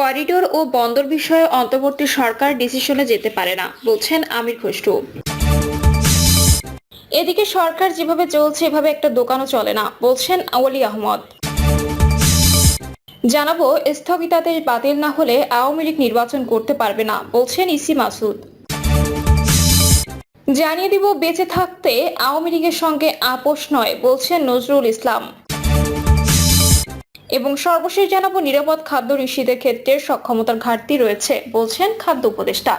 Corridor ও বন্দর বিষয়ে অন্তর্বর্তী সরকার ডিসিশনে যেতে পারে না, বলছেন আমির খসরু। এদিকে সরকার যেভাবে চলছে, এভাবে একটা দোকানও চলে না, বলছেন আওয়ালি আহমদ। জানাব, স্থগিতাদেশ বাতিল না হলে আওয়ামী লীগ নির্বাচন করতে পারবে না, বলছেন ইসি মাসুদ। জানিয়ে দিব, বেঁচে থাকতে আওয়ামী লীগের সঙ্গে আপোষ নয়, বলছেন নজরুল ইসলাম। এবং সর্বশেষ জানাব, নিরাপদ খাদ্য নিশ্চিতের ক্ষেত্রে সক্ষমতার ঘাটতি রয়েছে, বলছেন খাদ্য উপদেষ্টা।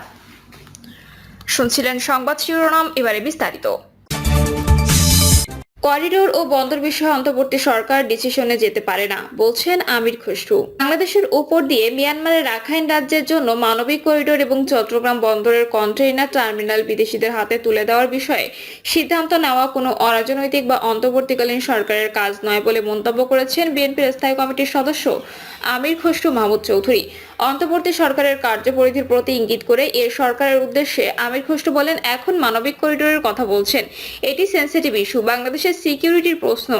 শুনছিলেন সংবাদ শিরোনাম, এবারে বিস্তারিত। করিডোর ও বন্দর বিষয়ে অন্তর্বর্তী সরকার ডিসিশনে যেতে পারে না, বলছেন আমির খসরু। বাংলাদেশের উপর দিয়ে মিয়ানমারের রাখাইন রাজ্যের জন্য মানবিক করিডোর এবং চট্টগ্রাম বন্দরের কন্টেইনার টার্মিনাল বিদেশিদের হাতে তুলে দেওয়ার বিষয়ে সিদ্ধান্ত নেওয়া কোনো অরাজনৈতিক বা অন্তর্বর্তীকালীন সরকারের কাজ নয় বলে মন্তব্য করেছেন বিএনপির স্থায়ী কমিটির সদস্য আমির খসরু মাহমুদ চৌধুরী। অন্তর্বর্তী সরকারের কার্যপরিধির প্রতি ইঙ্গিত করে এর সরকারের উদ্দেশ্যে আমির খসরু বলেন, এখন মানবিক করিডোরের কথা বলছেন। এটি সেন্সিটিভ ইস্যু বাংলাদেশের সিকিউরিটির প্রশ্ন,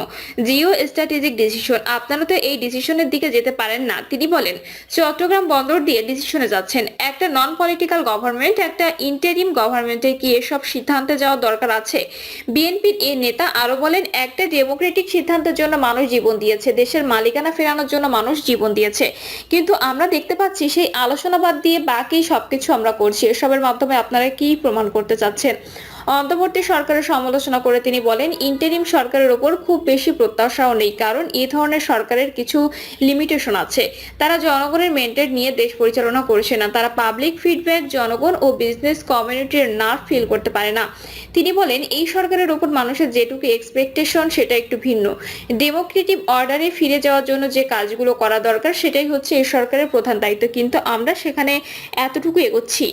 জিও স্ট্র্যাটেজিক ডিসিশন আপনারা তো এই ডিসিশনের দিকে যেতে পারেন না। তিনি বলেন, চট্টগ্রাম বন্দর দিয়ে ডিসিশনে যাচ্ছেন। একটা নন পলিটিক্যাল গভর্নমেন্ট একটা ইন্টারিম গভর্নমেন্টের কি এসব সিদ্ধান্তে যাওয়ার দরকার আছে? বিএনপির এ নেতা আরও বলেন, একটা ডেমোক্রেটিক সিদ্ধান্তের জন্য মানুষ জীবন দিয়েছে। দেশের মালিকানা ফেরানোর জন্য মানুষ জীবন দিয়েছে। কিন্তু আমরা দেখতে পাচ্ছি সেই আলোচনা বাদ দিয়ে বাকি সবকিছু আমরা করছি। এসবের মাধ্যমে আপনারা কি প্রমাণ করতে চাচ্ছেন? অন্তর্বর্তী সরকারের সমালোচনা করে তিনি বলেন, ইন্টারিম সরকারের ওপর খুব বেশি প্রত্যাশাও নেই, কারণ এই ধরনের সরকারের কিছু লিমিটেশন আছে। তারা জনগণের মেন্টেড নিয়ে দেশ পরিচালনা করছে না। তারা পাবলিক ফিডব্যাক জনগণ ও বিজনেস কমিউনিটির নার্ভ ফিল করতে পারে না। তিনি বলেন, এই সরকারের ওপর মানুষের যেটুকু এক্সপেকটেশন সেটা একটু ভিন্ন। ডেমোক্রেটিভ অর্ডারে ফিরে যাওয়ার জন্য যে কাজগুলো করা দরকার, সেটাই হচ্ছে এই সরকারের প্রধান দায়িত্ব। কিন্তু আমরা সেখানে এতটুকু এগোচ্ছি।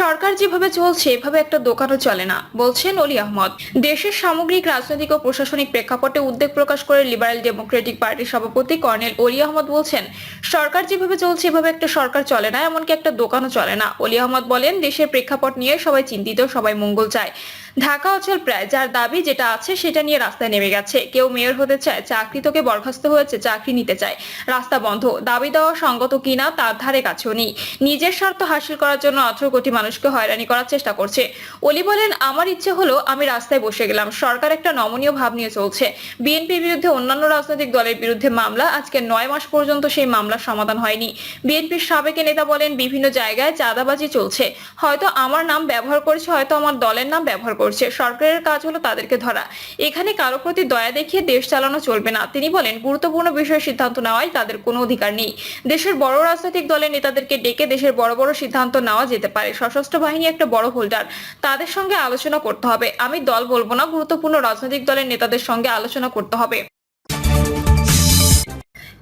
সরকার যেভাবে চলছে, এভাবে একটা দোকানও চলে না, বলছেন অলি আহমদ। দেশের সামগ্রিক, রাজনৈতিক ও প্রশাসনিক প্রেক্ষাপটে উদ্বেগ প্রকাশ করে লিবারেল ডেমোক্রেটিক পার্টির সভাপতি কর্নেল অলি আহমদ বলছেন, সরকার যেভাবে চলছে, এভাবে একটা সরকার চলে না, এমনকি একটা দোকানও চলে না। অলি আহমদ বলেন, দেশের প্রেক্ষাপট নিয়ে সবাই চিন্তিত, সবাই মঙ্গল চায়। ঢাকা অচল প্রায় যার দাবি যেটা আছে সেটা নিয়ে রাস্তায় নেমে গেছে। কেউ মেয়র হতে চায়, চাকরি তোকে বরখাস্ত হয়েছে, চাকরি নিতে চায়। রাস্তা বন্ধ, দাবি দেওয়া সঙ্গত কিনা তার ধারে কাছেও নেই। নিজের স্বার্থ হাসিল করার জন্য আঠারো কোটি মানুষকে হয়রানি করার চেষ্টা করছে। অলি বলেন, আমার ইচ্ছে হলো আমি রাস্তায় বসে গেলাম। সরকার একটা নমনীয় ভাব নিয়ে চলছে। বিএনপির বিরুদ্ধে অন্যান্য রাজনৈতিক দলের বিরুদ্ধে মামলা, আজকে নয় মাস পর্যন্ত সেই মামলার সমাধান হয়নি। বিএনপির সাবেক নেতা বলেন, বিভিন্ন জায়গায় চাঁদাবাজি চলছে। হয়তো আমার নাম ব্যবহার করেছে, হয়তো আমার দলের নাম ব্যবহার করছে। সরকারের কাজ হলো তাদেরকে ধরা। এখানে কারও প্রতি দয়া দেখিয়ে দেশ চালানো চলবে না। তিনি বলেন, গুরুত্বপূর্ণ বিষয়ে সিদ্ধান্ত নেওয়ায় তাদের কোনো অধিকার নেই। দেশের বড় রাজনৈতিক দলের নেতাদেরকে ডেকে দেশের বড় বড় সিদ্ধান্ত নেওয়া যেতে পারে। সশস্ত্র বাহিনী একটা বড় হোল্ডার। তাদের সঙ্গে আলোচনা করতে হবে। আমি দল বলব না, গুরুত্বপূর্ণ রাজনৈতিক দলের নেতাদের সঙ্গে আলোচনা করতে হবে।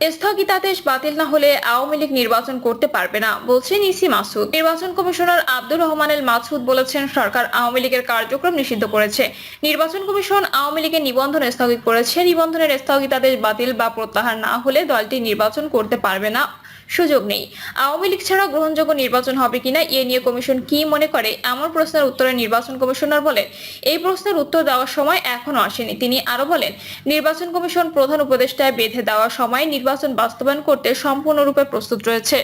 স্থগিতাদেশ বাতিল না হলে আওয়ামী লীগ নির্বাচন করতে পারবে না, বলছেন ইসি মাসুদ। নির্বাচন কমিশনার আব্দুর রহমানের মাসুদ বলেছেন, সরকার আওয়ামী লীগের কার্যক্রম নিষিদ্ধ করেছে। নির্বাচন কমিশন আওয়ামী লীগের নিবন্ধন স্থগিত করেছে। নিবন্ধনের স্থগিতাদেশ বাতিল বা প্রত্যাহার না হলে দলটি নির্বাচন করতে পারবে না। সুযোগ নেই। আওয়ামী লীগ ছাড়া গ্রহণযোগ্য নির্বাচন হবে কিনা এ নিয়ে কমিশন কি মনে করে? এমন প্রশ্নের উত্তরে নির্বাচন কমিশনার বলেন, এই প্রশ্নের উত্তর দেওয়ার সময় এখনও আসেনি। তিনি আরও বলেন, নির্বাচন কমিশন প্রধান উপদেষ্টায় বেঁধে দেওয়ার সময় নির্বাচন বাস্তবায়ন করতে সম্পূর্ণরূপে প্রস্তুত রয়েছে।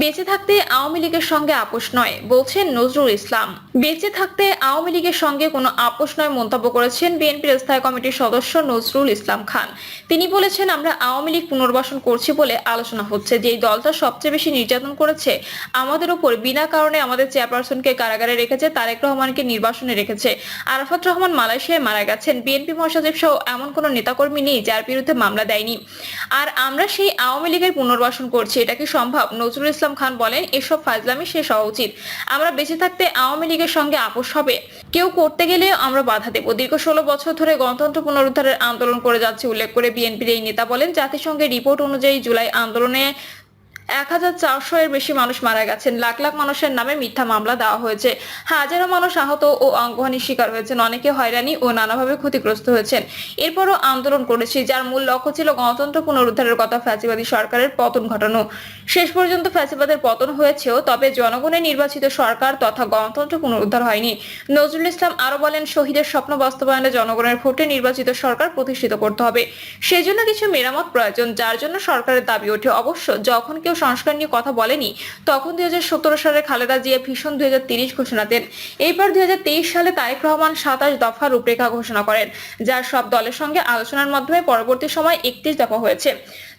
বেঁচে থাকতে আওয়ামী লীগের সঙ্গে আপোষ নয়, বলছেন নজরুল ইসলাম। বেঁচে থাকতে আওয়ামী লীগের সঙ্গে কোনো আপোষ নয় মন্তব্য করেছেন বিএনপির স্থায়ী কমিটির সদস্য নজরুল ইসলাম খান। তিনি বলেছেন, আমরা আওয়ামী লীগ পুনর্বাসন করছি বলে আলোচনা হচ্ছে। যে এই দলটা সবচেয়ে বেশি নির্যাতন করেছে, আমাদের উপর বিনা কারণে আমাদের চেয়ারপারসনকে কারাগারে রেখেছে, তারেক রহমানকে নির্বাসনে রেখেছে। আরাফাত রহমান মালয়েশিয়ায় মারা গেছেন। বিএনপি মহাসচিব সহ এমন কোনো নেতাকর্মী নেই যার বিরুদ্ধে মামলা দেয়নি। আর আমরা সেই আওয়ামী লীগের পুনর্বাসন করছি, এটা কি সম্ভব? নজরুল ইসলাম খান বলেন, এসব ফাজলামি শেষ হওয়া উচিত। আমরা বেঁচে থাকতে আওয়ামী লীগের সঙ্গে আপোষ হবে। কেউ করতে গেলে আমরা বাধা দেব। দীর্ঘ ষোলো বছর ধরে গণতন্ত্র পুনরুদ্ধারের আন্দোলন করে যাচ্ছে, উল্লেখ করে বিএনপির এই নেতা বলেন। জাতিসংঘের রিপোর্ট অনুযায়ী জুলাই আন্দোলনে এক হাজার চারশো এর বেশি মানুষ মারা গেছেন। লাখ লাখ মানুষের নামে মিথ্যা মামলা দেওয়া হয়েছে। হাজারো মানুষ আহত ও অঙ্গহানির শিকার হয়েছেন। অনেকে হয়রানি ও নানাভাবে ক্ষতিগ্রস্ত হয়েছেন। এরপরও আন্দোলন করেছি, যার মূল লক্ষ্য ছিল গণতন্ত্র পুনরুদ্ধারের কথা ফ্যাসিবাদী সরকারের পতন ঘটানো। শেষ পর্যন্ত ফ্যাসিবাদের পতন হয়েছেও, তবে জনগণের নির্বাচিত সরকার তথা গণতন্ত্র পুনরুদ্ধার হয়নি। নজরুল ইসলাম আরও বলেন, শহীদের স্বপ্ন বাস্তবায়নে জনগণের ভোটে নির্বাচিত সরকার প্রতিষ্ঠিত করতে হবে। সেজন্য কিছু মেরামত প্রয়োজন, যার জন্য সরকারের দাবি ওঠে। অবশ্য যখন কেউ সংস্কার নিয়ে কথা বলেনি, তখন দুই হাজার সতেরো সালে খালেদা জিয়া ভীষণ দুই ঘোষণা দেন। এরপর দুই সালে তারেক রহমান সাতাশ দফা রূপরেখা ঘোষণা করেন, যা সব দলের সঙ্গে আলোচনার মাধ্যমে পরবর্তী সময় একত্রিশ দফা হয়েছে।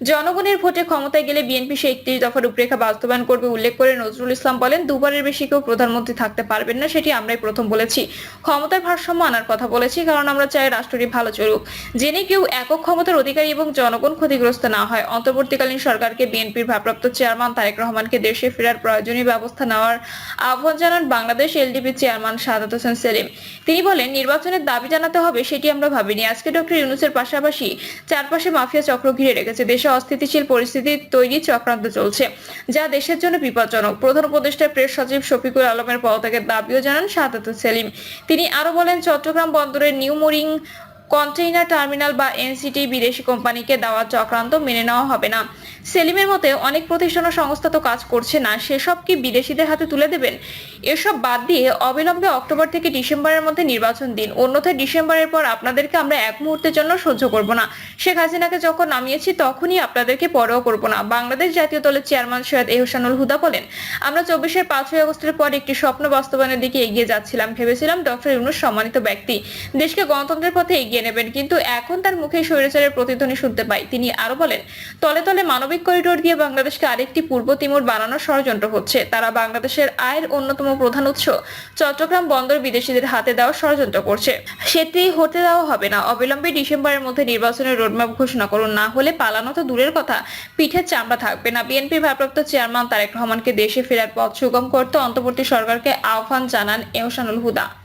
জনগণের ভোটে ক্ষমতায় গেলে বিএনপি সেই একত্রিশ দফা রূপরেখা বাস্তবায়ন করবে উল্লেখ করে নজরুল ইসলাম বলেন, দুবারের বেশি কেউ প্রধানমন্ত্রী থাকতে পারবেন না, সেটি আমরাই প্রথম বলেছি। ক্ষমতার ভারসাম্য আনার কথা বলেছি, কারণ আমরা চাই রাষ্ট্রটি ভালো চলুক। জেনে কেউ একক ক্ষমতার অধিকারী এবং জনগণ ক্ষতিগ্রস্ত না হয়, অন্তর্বর্তীকালীন সরকারকে বিএনপির ভারপ্রাপ্ত চেয়ারম্যান তারেক রহমানকে দেশে ফেরার প্রয়োজনীয় ব্যবস্থা নেওয়ার আহ্বান জানান বাংলাদেশ এলডিপি চেয়ারম্যান সাদাত হোসেন সেলিম। তিনি বলেন, নির্বাচনের দাবি জানাতে হবে সেটি আমরা ভাবিনি। আজকে ডক্টর ইউনুসের পাশাপাশি চারপাশে মাফিয়া চক্র ঘিরে রেখেছে। দেশে অস্থিতিশীল পরিস্থিতি তৈরি চক্রান্ত চলছে, যা দেশের জন্য বিপজ্জনক। প্রধান উপদেষ্টা প্রেস সচিব শফিকুল আলমের পদত্যাগের দাবিও জানান সাদাত সেলিম। তিনি আরও বলেন, চট্টগ্রাম বন্দরের নিউ মোরিং কন্টেইনার টার্মিনাল বা এনসিটি বিদেশি কোম্পানিকে দেওয়া চক্রান্ত মেনে নেওয়া হবে না। সেলিমের মতে, অনেক প্রতিষ্ঠান ও সংস্থা তো কাজ করছে না, সেসব কি বিদেশিদের হাতে তুলে দেবেন? এসব বাদ দিয়ে অবিলম্বে অক্টোবর থেকে ডিসেম্বরের মধ্যে নির্বাচন দিন। অন্যথায় ডিসেম্বরের পর আপনাদেরকে আমরা এক মুহূর্তের জন্য সহ্য করব না। শেখ হাসিনাকে যখন নামিয়েছি, তখনই আপনাদেরকে পরেও করব না। বাংলাদেশ জাতীয় দলের চেয়ারম্যান সৈয়দ এহসানুল হুদা বলেন, আমরা চব্বিশের পাঁচই আগস্টের পর একটি স্বপ্ন বাস্তবায়নের দিকে এগিয়ে যাচ্ছিলাম। ভেবেছিলাম ডক্টর ইউনুস সম্মানিত ব্যক্তি। দেশকে গণতন্ত্রের পথে এগিয়ে নেবেন। কিন্তু এখন তার মুখে স্বৈরাচারের প্রতিধ্বনি শুনতে পাই। তিনি আরও বলেন, তলে তলে মানবিক করিডোর দিয়ে বাংলাদেশকে আরেকটি পূর্ব তিমুর বানানোর ষড়যন্ত্র হচ্ছে। তারা বাংলাদেশের আয়ের অন্যতম প্রধান উৎস, চট্টগ্রাম বন্দর বিদেশিদের হাতে দেওয়ার ষড়যন্ত্র করছে। সেটি হতে দেওয়া হবে না। অবিলম্বে ডিসেম্বরের মধ্যে নির্বাচনের রোডম্যাপ ঘোষণা করুন। না হলে পালানো তো দূরের কথা, পিঠের চামড়া থাকবে না। বিএনপি ভারপ্রাপ্ত চেয়ারম্যান তারেক রহমানকে দেশে ফেরার পথ সুগম করতে অন্তর্বর্তী সরকারকে আহ্বান জানান এহসানুল হুদা।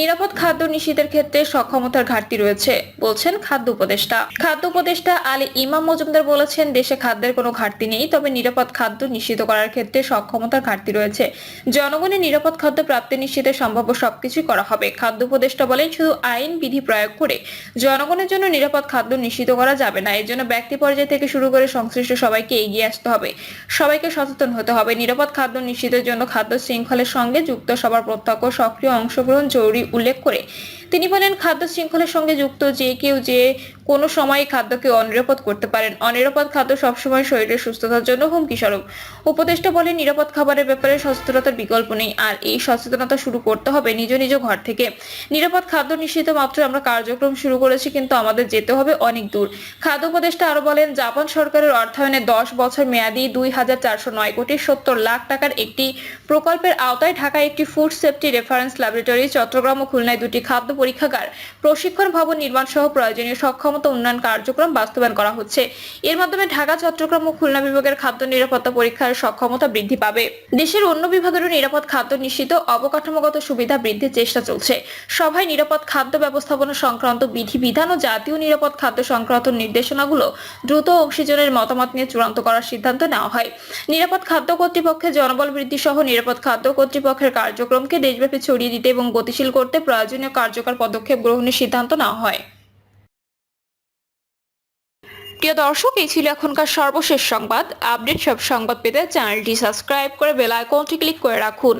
নিরাপদ খাদ্য নিশ্চিতের ক্ষেত্রে সক্ষমতার ঘাটতি রয়েছে, বলছেন খাদ্য উপদেষ্টা। খাদ্য উপদেষ্টা আলী ইমাম মজুমদার বলেছেন, দেশে খাদ্যের কোনো ঘাটতি নেই, তবে নিরাপদ খাদ্য নিশ্চিত করার ক্ষেত্রে সক্ষমতার ঘাটতি রয়েছে। জনগণের নিরাপদ খাদ্য প্রাপ্তি নিশ্চিতে সম্ভাব্য সবকিছুই করা হবে। খাদ্য উপদেষ্টা বলেন, শুধু আইন বিধি প্রয়োগ করে জনগণের জন্য নিরাপদ খাদ্য নিশ্চিত করা যাবে না, এর জন্য ব্যক্তি পর্যায় থেকে শুরু করে সংশ্লিষ্ট সবাইকে এগিয়ে আসতে হবে। সবাইকে সচেতন হতে হবে। নিরাপদ খাদ্য নিশ্চিতের জন্য খাদ্য শৃঙ্খলের সঙ্গে যুক্ত সবার প্রত্যক্ষ সক্রিয় অংশগ্রহণ জরুরি উল্লেখ করে তিনি বলেন, খাদ্য শৃঙ্খলের সঙ্গে যুক্ত যে কেউ যে কোনো সময় খাদ্যকে অনিরাপদ করতে পারেন। অনিরাপদ খাদ্য সবসময় শরীরের সুস্থতার জন্য হুমকি স্বরূপ। উপদেষ্টা বলেন, নিরাপদ খাবারের ব্যাপারে সচেতনতার বিকল্প নেই, আর এই সচেতনতা শুরু করতে হবে নিজ নিজ ঘর থেকে। নিরাপদ খাদ্য নিশ্চিত মাত্র আমরা কার্যক্রম শুরু করেছি, কিন্তু আমাদের যেতে হবে অনেক দূর। খাদ্য উপদেষ্টা আরও বলেন, জাপান সরকারের অর্থায়নে দশ বছর মেয়াদী দুই হাজার চারশো নয় কোটি সত্তর লাখ টাকার একটি প্রকল্পের আওতায় ঢাকায় একটি food safety reference laboratory, Chattogram ও খুলনায় দুটি খাদ্য পরীক্ষাগার, প্রশিক্ষণ ভবন নির্মাণ সহ প্রয়োজনীয় সক্ষমতা উন্নয়ন কার্যক্রম বাস্তবায়ন করা হচ্ছে। এর মাধ্যমে ঢাকা, চট্টগ্রাম ও খুলনা বিভাগের খাদ্য নিরাপত্তা পরীক্ষার সক্ষমতা বৃদ্ধি পাবে। দেশের অন্য বিভাগেরও নিরাপদ খাদ্য নিশ্চিত অবকাঠামোগত সুবিধা বৃদ্ধির চেষ্টা চলছে। সভায় নিরাপদ খাদ্য ব্যবস্থাপনা সংক্রান্ত বিধিবিধান ও জাতীয় নিরাপদ খাদ্য সংক্রান্ত নির্দেশনাগুলো দ্রুত অংশীজনের মতামত নিয়ে চূড়ান্ত করার সিদ্ধান্ত নেওয়া হয়। নিরাপদ খাদ্য কর্তৃপক্ষের জনবল বৃদ্ধি সহ নিরাপদ খাদ্য কর্তৃপক্ষের কার্যক্রমকে দেশব্যাপী ছড়িয়ে দিতে এবং গতিশীল করতে প্রয়োজনীয় কার্যকর পদক্ষেপ গ্রহণের সিদ্ধান্ত নেওয়া হয়। প্রিয় দর্শক, এই ছিল এখনকার সর্বশেষ সংবাদ। আপডেট সব সংবাদ পেতে চ্যানেলটি সাবস্ক্রাইব করে বেল আইকনটি ক্লিক করে রাখুন।